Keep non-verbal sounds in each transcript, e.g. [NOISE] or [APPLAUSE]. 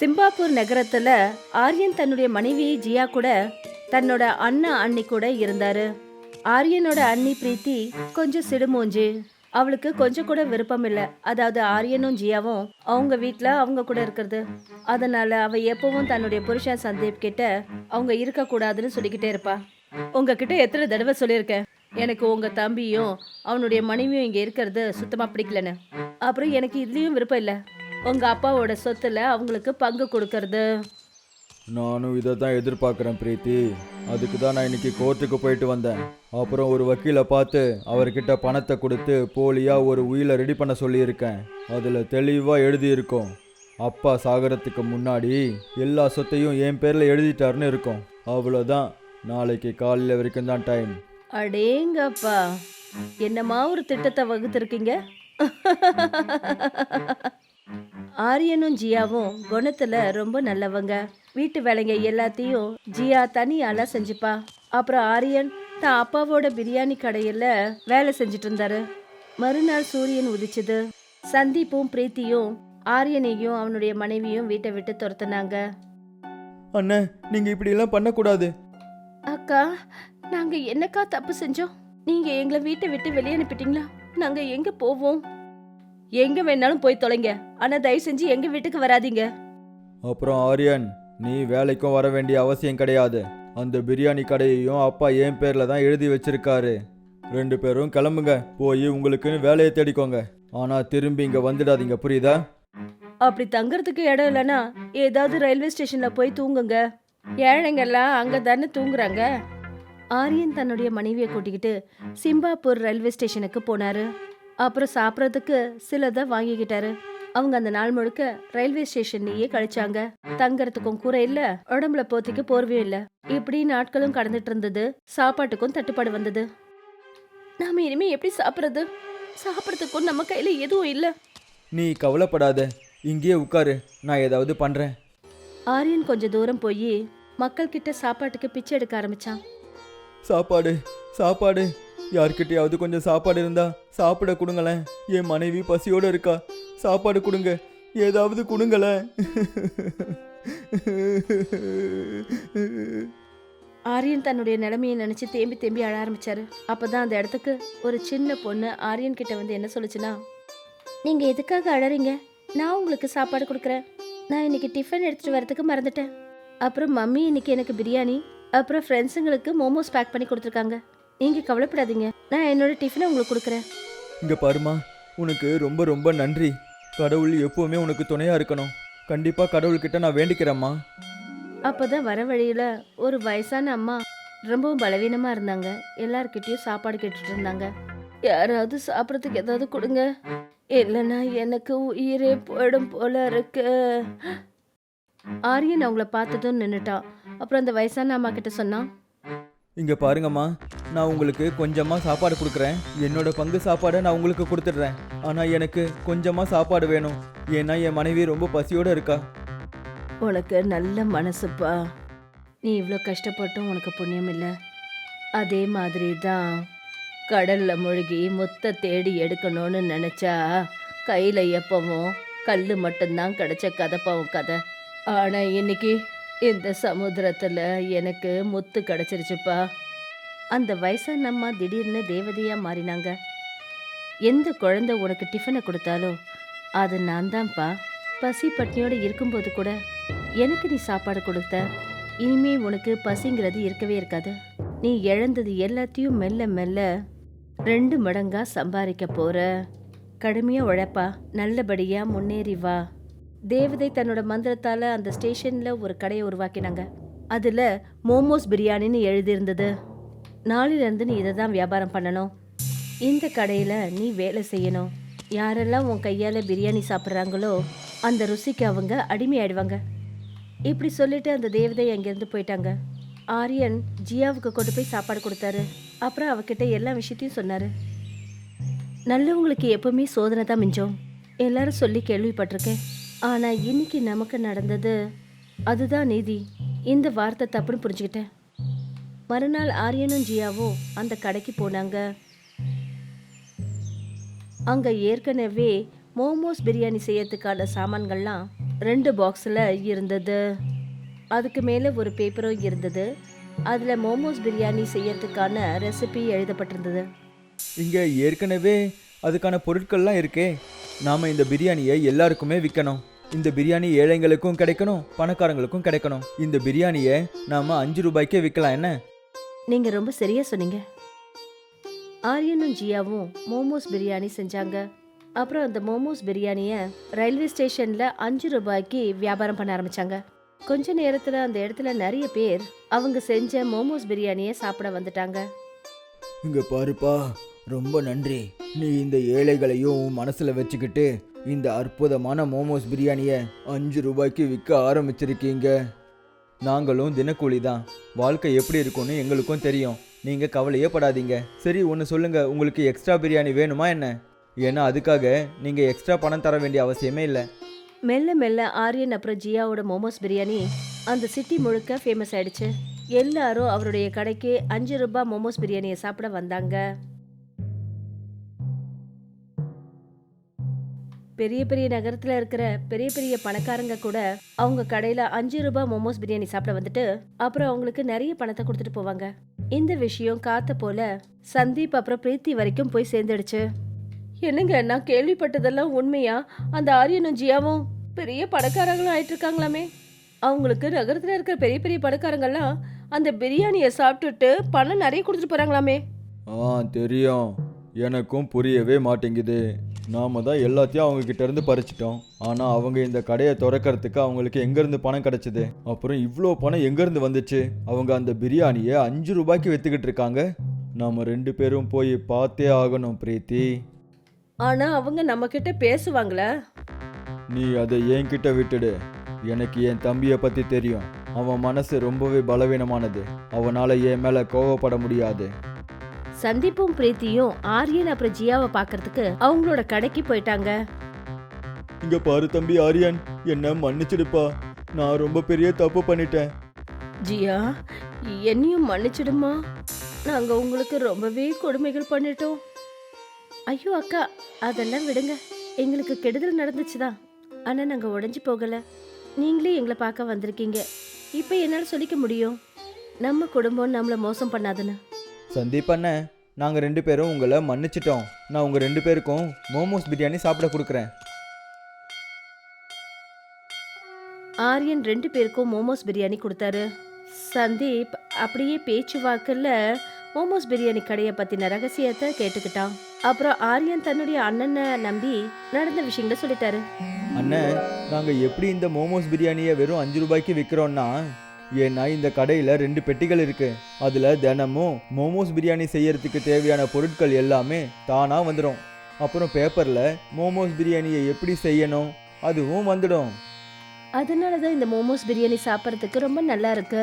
சிம்பாப்பூர் நகரத்துல ஆரியன் தன்னுடைய மனைவி ஜியா கூட தன்னோட அண்ணா அண்ணி கூட இருந்தாரு. ஆரியனோட அண்ணி பிரீத்தி கொஞ்சம் சிடுமூஞ்சு. அவளுக்கு கொஞ்சம் கூட விருப்பம் இல்லை. அதாவது ஆரியனும் ஜியாவும் அவங்க வீட்டில் அவங்க கூட இருக்கிறது. அதனால அவ எப்பவும் தன்னுடைய புருஷன் சந்தீப் கிட்ட அவங்க இருக்கக்கூடாதுன்னு சொல்லிக்கிட்டே இருப்பா. உங்ககிட்ட எத்தனை தடவை சொல்லியிருக்கேன். எனக்கு உங்க தம்பியும் அவனுடைய மனைவியும் இங்கே இருக்கிறது சுத்தமாக பிடிக்கலன்னு. அப்புறம் எனக்கு இதுலேயும் விருப்பம் இல்லை. உங்க அப்பாவோட சொத்துல அவங்களுக்கு பங்கு கொடுக்கறது. நானும் இதை தான் எதிர்பார்க்குறேன் பிரீத்தி. அதுக்கு தான் நான் இன்னைக்கு கோர்ட்டுக்கு போயிட்டு வந்தேன். அப்புறம் ஒரு வக்கீலை பார்த்து அவர்கிட்ட பணத்தை கொடுத்து போலியாக ஒரு உயிலை ரெடி பண்ண சொல்லியிருக்கேன். அதில் தெளிவாக எழுதியிருக்கோம். அப்பா சாகரத்துக்கு முன்னாடி எல்லா சொத்தையும் என் பேரில் எழுதிட்டாருன்னு இருக்கும். அவ்வளோதான் நாளைக்கு காலையில் வரைக்கும் தான் டைம் அடேங்கப்பா. என்னமா ஒரு திட்டத்தை வகுத்திருக்கீங்க? [LAUGHS] ஆரியனும் ஜியாவும் குணத்துல ரொம்ப நல்லவங்க. வீட்டு வேலைங்க எல்லாத்தையும் ஜியா தனியால செஞ்சுப்பா. அப்புறம் ஆரியன் தான் அப்பாவோட பிரியாணி கடையில வேலை செஞ்சுட்டு இருந்தாரு. மறுநாள் சூரியன் உதிச்சது. சந்தீப்பும் பிரீத்தியும் ஆரியனையும் அவனுடைய மனைவியும் வீட்டை விட்டு துரத்துனாங்க. அண்ணே நீங்கள் இப்படியெல்லாம் பண்ணக்கூடாது. அக்கா நாங்க என்னக்கா தப்பு செஞ்சோம்? நீங்க எங்களை வீட்டை விட்டு வெளியே அனுப்பிட்டீங்களா? நாங்க எங்க போவோம்? எங்க வேணாலும் போய் தொலைங்க. ஆனா தயவு செஞ்சு எங்க வீட்டுக்கு வராதீங்க. அப்புறம் ஆரியன் நீ வேலைக்கும் வர வேண்டிய அவசியம் கிடையாது. அந்த பிரியாணி கடையையும் அப்பா என் பேரில் தான் எழுதி வச்சிருக்காரு. ரெண்டு பேரும் கிளம்புங்க. போய் உங்களுக்குன்னு வேலையை தேடிக்கோங்க. ஆனால் திரும்பி இங்கே வந்துடாதீங்க புரியுதா? அப்படி தங்கறதுக்கு இடம் இல்லைன்னா ஏதாவது ரயில்வே ஸ்டேஷன்ல போய் தூங்குங்க. ஏழைங்கெல்லாம் அங்க தானே தூங்குறாங்க. ஆரியன் தன்னுடைய மனைவியை கூட்டிக்கிட்டு சிம்பாப்பூர் ரயில்வே ஸ்டேஷனுக்கு போனாரு. அப்புறம் சாப்பிட்றதுக்கு சிலதை வாங்கிக்கிட்டாரு. அவங்க அந்த நாள் முழுக்க ரயில்வே ஸ்டேஷன்லயே கழிச்சாங்க. தங்கறதுக்கும் கூரை இல்ல உடம்புல போத்திக்க போர்வையும் இல்ல. இப்படி நாட்களும் கடந்துட்டு இருந்தது. சாப்பாட்டுக்கும் தட்டுப்பாடு வந்தது. நாம இனிமே எப்படி சாப்பிடுறது? சாப்பிட்றதுக்கும் நம்ம கையில எதுவும் இல்ல. நீ கவலைப்படாத. இங்கேயே உட்காரு. நான் ஏதாவது பண்ணுறேன் ஆரியன் கொஞ்ச தூரம் போய் மக்கள் கிட்ட சாப்பாட்டுக்கு பிச்சை எடுக்க ஆரம்பிச்சான். சாப்பாடு சாப்பாடு. யார்கிட்டயாவது கொஞ்சம் சாப்பாடு இருந்தா சாப்பிட கொடுங்களேன். என் மனைவி பசியோடு இருக்கா. சாப்பாடு கொடுங்க. ஏதாவது கொடுங்களேன். ஆரியன் தன்னுடைய நிலைமையை நினைச்சு தேம்பி தேம்பி அழ ஆரம்பிச்சாரு. அப்பதான் அந்த இடத்துக்கு ஒரு சின்ன பொண்ணு ஆரியன் கிட்ட வந்து என்ன சொல்லுச்சுன்னா நீங்க எதுக்காக அழறீங்க? நான் உங்களுக்கு சாப்பாடு கொடுக்குறேன். நான் இன்னைக்கு டிஃபன் எடுத்துட்டு வரதுக்கு மறந்துட்டேன். அப்புறம் மம்மி இன்னைக்கு எனக்கு பிரியாணி. அப்புறம் ஃப்ரெண்ட்ஸுங்களுக்கு மோமோஸ் பேக் பண்ணி கொடுத்துருக்காங்க. நீங்க கவலைப்படாதீங்க. நான் என்னோட டிஃபனை உங்களுக்கு கொடுக்குறேன். இங்க பாருமா உனக்கு ரொம்ப ரொம்ப நன்றி. கடவுள் எப்பவுமே உனக்கு துணையா இருக்கணும். கண்டிப்பா கடவுள்கிட்ட நான் வேண்டிக்கிறேம்மா. அப்பதான் வர வழியில ஒரு வயசான அம்மா ரொம்பவும் பலவீனமா இருந்தாங்க. எல்லார்கிட்டயும் சாப்பாடு கேட்டுட்டு இருந்தாங்க. யாராவது சாப்பிட்றதுக்கு ஏதாவது கொடுங்க. இல்லைன்னா எனக்கு உயிரே போயிடும் போல இருக்கு. ஆரியன் அவங்கள பார்த்ததும் நின்னுட்டான் அப்புறம் அந்த வயசான அம்மா கிட்ட சொன்னான். இங்க பாருங்கம்மா நான் உங்களுக்கு கொஞ்சமா சாப்பாடு கொடுக்குறேன். என்னோட பங்கு சாப்பாடை நான் உங்களுக்கு கொடுத்துட்றேன். ஆனா எனக்கு கொஞ்சமா சாப்பாடு வேணும். ஏன்னா என் மனைவி ரொம்ப பசியோட இருக்கா. உனக்கு நல்ல மனசுப்பா. நீ இவ்வளோ கஷ்டப்பட்டும் உனக்கு புண்ணியம் இல்லை. அதே மாதிரி தான் கடல்ல மூழ்கி முத்தை தேடி எடுக்கணும்னு நினச்சா கையில் எப்பவும் கல் மட்டும்தான் கிடைச்ச கதைப்பாவும் கதை. ஆனால் இன்னைக்கு இந்த சமுத்திரத்தில் எனக்கு முத்து கிடைச்சிருச்சுப்பா. அந்த வயசானம்மா திடீர்னு தேவதையாக மாறினாங்க. எந்த குழந்தை உனக்கு டிஃபனை கொடுத்தாலோ அது நான் தான்ப்பா பசி பட்னியோட இருக்கும்போது கூட எனக்கு நீ சாப்பாடு கொடுத்த. இனிமே உனக்கு பசிங்கிறது இருக்கவே இருக்காது. நீ இழந்தது எல்லாத்தையும் மெல்ல மெல்ல ரெண்டு மடங்கா சம்பாதிக்க போற. கடுமையா உழைப்பா. நல்லபடியா முன்னேறி வா. தேவதை தன்னோட மந்திரத்தால் அந்த ஸ்டேஷனில் ஒரு கடையை உருவாக்கினாங்க. அதில் மோமோஸ் பிரியாணின்னு எழுதியிருந்தது. நாளிலேருந்து நீ இதை தான் வியாபாரம் பண்ணணும். இந்த கடையில் நீ வேலை செய்யணும். யாரெல்லாம் உன் கையால் பிரியாணி சாப்பிட்றாங்களோ அந்த ருசிக்கு அவங்க அடிமையாயிடுவாங்க. இப்படி சொல்லிட்டு அந்த தேவதை அங்கேருந்து போயிட்டாங்க. ஆரியன் ஜியாவுக்கு கொண்டு போய் சாப்பாடு கொடுத்தாரு. அப்புறம் அவகிட்ட எல்லா விஷயத்தையும் சொன்னார். நல்லவங்களுக்கு எப்பவுமே சோதனை தான் மிஞ்சோம். எல்லாரும் சொல்லி கேள்விப்பட்டிருக்கேன். ஆனால் இன்னைக்கு நமக்கு நடந்தது அதுதான் நீதி. இந்த வார்த்தை தப்புன்னு புரிஞ்சுக்கிட்டேன். மறுநாள் ஆரியனும் ஜியாவும் அந்த கடைக்கு போனாங்க. அங்கே ஏற்கனவே மோமோஸ் பிரியாணி செய்யறதுக்கான சாமான்கள்லாம் ரெண்டு பாக்ஸில் இருந்தது. அதுக்கு மேலே ஒரு பேப்பரும் இருந்தது. அதில் மோமோஸ் பிரியாணி செய்யறதுக்கான ரெசிபி எழுதப்பட்டிருந்தது. இங்கே ஏற்கனவே அதுக்கான பொருட்கள்லாம் இருக்கே. நாம் இந்த பிரியாணியை எல்லாருக்குமே விற்கணும் இந்த பிரியாணி ஏழைங்களுக்கும் கிடைக்கணும் பணக்காரங்களுக்கும் கிடைக்கணும். இந்த பிரியாணியை நாம் அஞ்சு ரூபாய்க்கே விற்கலாம் என்ன? நீங்கள் ரொம்ப சரியாக சொன்னீங்க. ஆரியனும் ஜியாவும் மோமோஸ் பிரியாணி செஞ்சாங்க. அப்புறம் அந்த மோமோஸ் பிரியாணியை ரயில்வே ஸ்டேஷனில் அஞ்சு ரூபாய்க்கு வியாபாரம் பண்ண ஆரம்பிச்சாங்க. கொஞ்ச நேரத்தில் அந்த இடத்துல நிறைய பேர் அவங்க செஞ்ச மோமோஸ் பிரியாணியை சாப்பிட வந்துட்டாங்க. இங்க பாருப்பா ரொம்ப நன்றி. நீ இந்த ஏழைகளையும் மனசுல வச்சுக்கிட்டு இந்த அற்புதமான மோமோஸ் பிரியாணியை அஞ்சு ரூபாய்க்கு விற்க ஆரம்பிச்சிருக்கீங்க. நாங்களும் தினக்கூலி தான். வாழ்க்கை எப்படி இருக்கும்னு எங்களுக்கும் தெரியும். நீங்கள் கவலையே படாதீங்க. சரி ஒன்று சொல்லுங்கள் உங்களுக்கு எக்ஸ்ட்ரா பிரியாணி வேணுமா என்ன? ஏன்னா அதுக்காக நீங்கள் எக்ஸ்ட்ரா பணம் தர வேண்டிய அவசியமே இல்லை. மெல்ல மெல்ல ஆரியன் அப்புறம் ஜியாவோட மோமோஸ் பிரியாணி அந்த சிட்டி முழுக்க ஃபேமஸ் ஆயிடுச்சு. எல்லாரும் அவருடைய கடைக்கு அஞ்சு ரூபாய் மோமோஸ் பிரியாணியை சாப்பிட வந்தாங்க. பெரிய பெரிய நகரத்துல இருக்கிற பெரிய பெரிய பணக்காரங்க கூட அவங்க கடையில அஞ்சு ரூபாய் மோமோஸ் பிரியாணி சாப்பிட வந்துட்டு அப்புறம் அவங்களுக்கு நிறைய பணத்தை கொடுத்துட்டு போவாங்க. இந்த விஷயம் காத்த போல சந்தீப் அப்புறம் பிரீத்தி வரைக்கும் போய் சேர்ந்துடுச்சு. என்னங்க நான் கேள்விப்பட்டதெல்லாம் உண்மையா? அந்த ஆரியனும் ஜியாவும் பெரிய பணக்காரங்களும் ஆயிட்டு இருக்காங்களாமே? அவங்களுக்கு நகரத்துல இருக்கிற பெரிய பெரிய பணக்காரங்கெல்லாம் அந்த பிரியாணியை சாப்பிட்டுட்டு பணம் நிறைய கொடுத்துட்டு போறாங்களாமே? ஆ தெரியும். எனக்கும் புரியவே மாட்டேங்குது. நாம தான் எல்லாத்தையும் அவங்க கிட்ட இருந்து பறிச்சிட்டோம். ஆனா அவங்க இந்த கடையை திறக்கறதுக்கு அவங்களுக்கு எங்கேருந்து பணம் கிடைச்சது? அப்புறம் இவ்வளோ பணம் எங்கேருந்து வந்துச்சு? அவங்க அந்த பிரியாணியை அஞ்சு ரூபாய்க்கு வித்துக்கிட்டு இருக்காங்க. நாம ரெண்டு பேரும் போய் பார்த்தே ஆகணும் பிரீத்தி. ஆனா அவங்க நம்ம கிட்ட பேசுவாங்களா? நீ அதை என்கிட்ட விட்டுடு. எனக்கு என் தம்பியை பத்தி தெரியும். அவன் மனசு ரொம்பவே பலவீனமானது. அவனால என் மேல கோவப்பட முடியாது. சந்தீப்பும் பிரீத்தியும் ஆரியன் அப்புறம் ஜியாவை பார்க்கறதுக்கு அவங்களோட கடைக்கு போயிட்டாங்க. இங்க பாரு தம்பி ஆரியன் என்ன மன்னிச்சிடுப்பா. நான் ரொம்ப பெரிய தப்பு பண்ணிட்டேன். ஜியா என்னையும் மன்னிச்சிடுமா? நாங்க உங்களுக்கு ரொம்பவே கொடுமைகள் பண்ணிட்டோம். ஐயோ அக்கா அதெல்லாம் விடுங்க. எங்களுக்கு கெடுதல் நடந்துச்சுதான் ஆனா நாங்க உடைஞ்சு போகல. நீங்களே எங்களை பார்க்க வந்திருக்கீங்க. இப்போ என்னால் சொல்லிக்க முடியும்? நம்ம குடும்பம் நம்மளை மோசம் பண்ணாதுன்னு. சந்தீப் அண்ணன் நாங்க ரெண்டு பேரும் உங்களை மன்னிச்சிட்டோம். நான் உங்க ரெண்டு பேருக்கும் மோமோஸ் பிரியாணி சாப்பிட கொடுக்குறேன். ஆரியன் ரெண்டு பேருக்கும் மோமோஸ் பிரியாணி கொடுத்தாரு. சந்தீப் அப்படியே பேச்சுவாக்கில் மோமோஸ் பிரியாணி கடையை பற்றின ரகசியத்தை கேட்டுக்கிட்டான். அப்புறம் ஆரியன் தன்னுடைய அண்ணனை நம்பி நடந்த விஷயங்களை சொல்லிட்டாரு. அண்ணன் நாங்க எப்படி இந்த மோமோஸ் பிரியாணியை வெறும் அஞ்சு ரூபாய்க்கு விற்கிறோம்னா ஏன்னா இந்த கடையில் ரெண்டு பெட்டிகள் இருக்கு. அதில் தினமும் மோமோஸ் பிரியாணி செய்யறதுக்கு தேவையான பொருட்கள் எல்லாமே தானாக வந்துடும் அப்புறம் பேப்பரில் மோமோஸ் பிரியாணியை எப்படி செய்யணும் அதுவும் வந்துடும். அதனால தான் இந்த மோமோஸ் பிரியாணி சாப்பிட்றதுக்கு ரொம்ப நல்லா இருக்கு.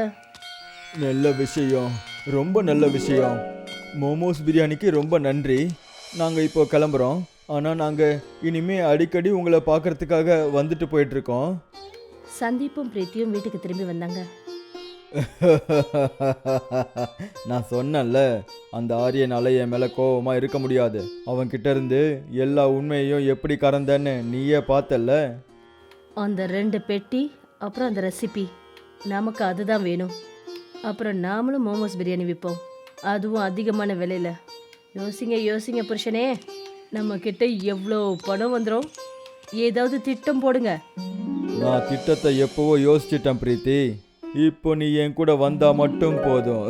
நல்ல விஷயம். ரொம்ப நல்ல விஷயம். மோமோஸ் பிரியாணிக்கு ரொம்ப நன்றி. நாங்கள் இப்போ கிளம்புறோம். ஆனால் நாங்கள் இனிமே அடிக்கடி உங்களை பார்க்கறதுக்காக வந்துட்டு போயிட்டுருக்கோம் சந்தீப்பும் பிரீத்தியும் வீட்டுக்கு திரும்பி வந்தாங்க. [LAUGHS] நான் சொன்னேன்ல அந்த ஆரியனால என் மேலே கோவமாக இருக்க முடியாது. அவன்கிட்ட இருந்து எல்லா உண்மையையும் எப்படி கறந்தேன்னு நீயே பார்த்தல்ல? அந்த ரெண்டு பெட்டி அப்புறம் அந்த ரெசிபி. நமக்கு அதுதான் வேணும். அப்புறம் நாமளும் மோமோஸ் பிரியாணி விற்போம் அதுவும் அதிகமான விலையில. யோசிங்க யோசிங்க புருஷனே. நம்ம கிட்ட எவ்வளோ பணம் வந்துடும் ஏதாவது திட்டம் போடுங்க. நான் திட்டத்தை எப்போவோ யோசிச்சிட்டேன் பிரீத்தி. இப்போ நீ என் கூட வந்தா மட்டும் போதும்.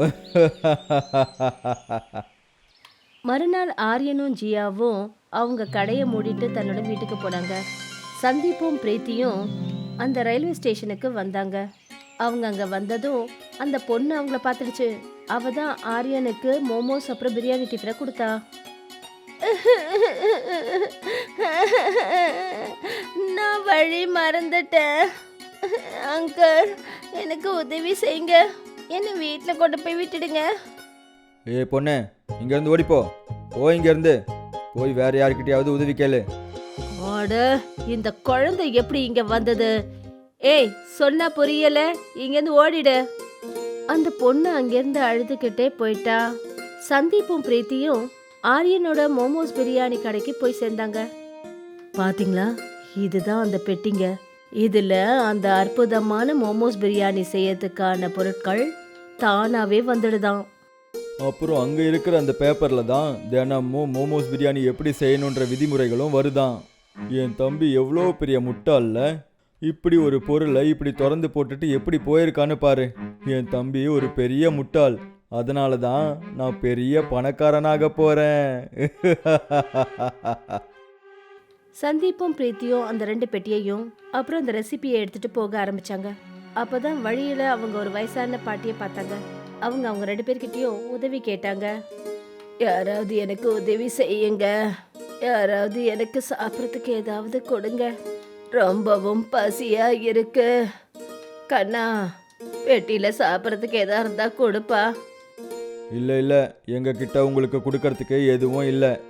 மறுநாள் ஆரியனும் ஜியாவும் அவங்க கடையை மூடிட்டு தன்னோட வீட்டுக்கு போனாங்க. சந்தீப்பும் பிரீத்தியும் அந்த ரயில்வே ஸ்டேஷனுக்கு வந்தாங்க. அவங்க அங்க வந்ததும் அந்த பொண்ணு அவங்கள பார்த்துடுச்சு. அவ தான் ஆரியனுக்கு மோமோஸ் அப்புறம் பிரியாணி டிஃபனை கொடுத்தா. நான் வழி மறந்துட்டேன் அங்கிள். எனக்கு உதவி செய்யுங்க. என்னை வீட்டில் கொண்டு போய் விட்டுடுங்க. ஏ பொண்ணு இங்கேருந்து ஓடிப்போ. போ இங்கேருந்து. போய் வேற யார்கிட்டயாவது உதவி கேளு. அட இந்த குழந்தை எப்படி இங்க வந்தது? ஏய் சொன்னா புரியல. இங்கேருந்து ஓடிடு. அந்த பொண்ணு அங்கிருந்து அழுதுகிட்டே போயிட்டா. சந்தீப்பும் பிரீத்தியும் ஆரியனோட மோமோஸ் பிரியாணி கடைக்கு போய் சேர்ந்தாங்க. பாத்தீங்களா? இதுதான் அந்த பெட்டிங்க. இதில் அந்த அற்புதமான மோமோஸ் பிரியாணி செய்யறதுக்கான பொருட்கள் தானாகவே வந்துடுதான். அப்புறம் அங்கே இருக்கிற அந்த பேப்பரில் தான் தினமும் மோமோஸ் பிரியாணி எப்படி செய்யணுன்ற விதிமுறைகளும் வருதான். என் தம்பி எவ்வளோ பெரிய முட்டாள்ல இப்படி ஒரு பொருளை இப்படி திறந்து போட்டுட்டு எப்படி போயிருக்கான்னு பாரு. என் தம்பி ஒரு பெரிய முட்டாள் அதனால தான் நான் பெரிய பணக்காரனாக போகிறேன் [LAUGHS] சந்தீப்பும் பிரீத்தியும் அந்த ரெண்டு பெட்டியையும் அப்புறம் அந்த ரெசிபியை எடுத்துட்டு போக ஆரம்பிச்சாங்க. அப்பதான் வழியில அவங்க ஒரு வயசான பாட்டியை பார்த்தாங்க. அவங்க அவங்க ரெண்டு பேர்கிட்டயும் உதவி கேட்டாங்க. யாராவது எனக்கு உதவி செய்யுங்க. யாராவது எனக்கு சாப்பிட்றதுக்கு ஏதாவது கொடுங்க. ரொம்பவும் பசியா இருக்கு. கண்ணா பெட்டியில சாப்பிட்றதுக்கு ஏதா இருந்தா கொடுப்பா. இல்லை இல்லை. எங்கள் கிட்ட உங்களுக்கு கொடுக்கறதுக்கு எதுவும் இல்லை.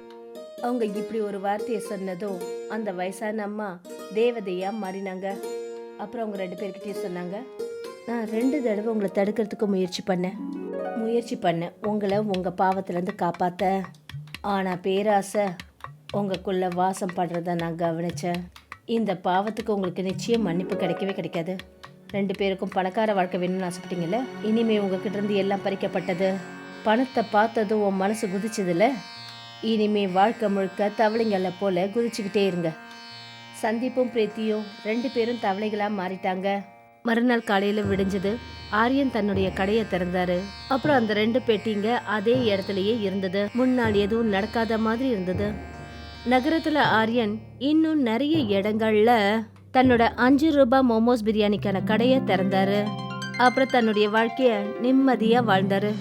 அவங்க இப்படி ஒரு வார்த்தையை சொன்னதும் அந்த வயசான அம்மா தேவதையா மாறினாங்க. அப்புறம் அவங்க ரெண்டு பேர்கிட்டயும் சொன்னாங்க நான் ரெண்டு தடவை உங்களை தடுக்கிறதுக்கு முயற்சி பண்ணேன். முயற்சி பண்ணேன். உங்களை உங்கள் பாவத்திலேருந்து காப்பாற்ற ஆனால் பேராசை உங்களுக்குள்ள வாசம் பண்ணுறத நான் கவனித்தேன் இந்த பாவத்துக்கு உங்களுக்கு நிச்சயம் மன்னிப்பு கிடைக்கவே கிடைக்காது. ரெண்டு பேருக்கும் பணக்கார வாழ்க்கை வேணும்னு ஆசைப்பட்டீங்கல்ல? இனிமே உங்ககிட்ட இருந்து எல்லாம் பறிக்கப்பட்டது. பணத்தை பார்த்ததும் உன் மனசு குதிச்சதுல இனிமே வாழ்க்கை முழுக்க தவளைங்களை போல குதிச்சுக்கிட்டே இருங்க. சந்தீப்பும் பிரீத்தியும் ரெண்டு பேரும் தவளைகளாக மாறிட்டாங்க. மறுநாள் காலையில் விடிஞ்சது ஆரியன் தன்னுடைய கடையை திறந்தாரு. அப்புறம் அந்த ரெண்டு பெட்டிங்க அதே இடத்துலயே இருந்தது. முன்னாள் எதுவும் நடக்காத மாதிரி இருந்தது. நகரத்துல ஆரியன் இன்னும் நிறைய இடங்கள்ல தன்னோட அஞ்சு ரூபாய் மோமோஸ் பிரியாணிக்கான கடையை திறந்தாரு. அப்புறம் தன்னுடைய வாழ்க்கைய நிம்மதியா வாழ்ந்தாரு.